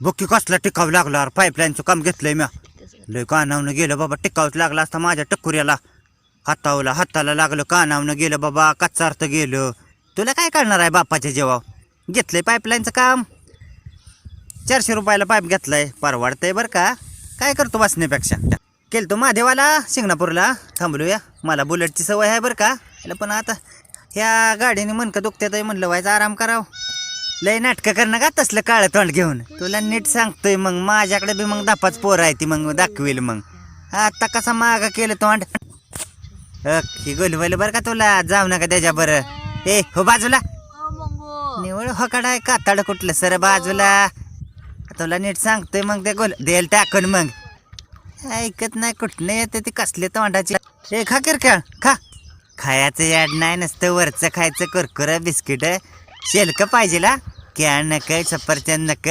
बक्की कसला टिकाव लागला पाईपलाईनचं काम घेतलंय म्या. लय कानावनं गेलं बाबा टिकावच लागला असता माझ्या टक्कुऱ्याला हातावला हाताला लागलं कानावनं गेलं बाबा कच्चा अर्थ गेलं. तुला काय करणार आहे बापाच्या जेव्हा घेतलंय पाईपलाईनचं काम? चारशे रुपयाला पाईप घेतलाय. परवडतंय बरं का? काय करतो बसण्यापेक्षा? केलं तो महादेवाला शिंगणापूरला. थांबलूया. मला बुलेटची सवय आहे बरं का? पण आता ह्या गाडीने मनकं दुखत्यात म्हणलं व्हायचं आराम करावं. लय नाटकं करणं का तसलं काळं तोंड घेऊन? तुला नीट सांगतोय मग माझ्याकडे बी मग दपाच पोर आहे ती मग दाखवेल मग. आता कसा माग केलं तोंड? अ ही गोलवल बरं का तुला? जाऊ नका त्याच्या बरं. ए हो बाजूला. निवळ हकड आहे कातड कुठलं सर बाजूला. तुला नीट सांगतोय मग ते गोल देल टाकून मग. ऐकत नाही कुठनं येते ती कसले तोंडाची? ए खा किरकळ खा. खायचं याड नाही नसतं वरचं खायचं कुरकुर बिस्किट. शेलक पाहिजे ला कॅन नक सफरचंद नक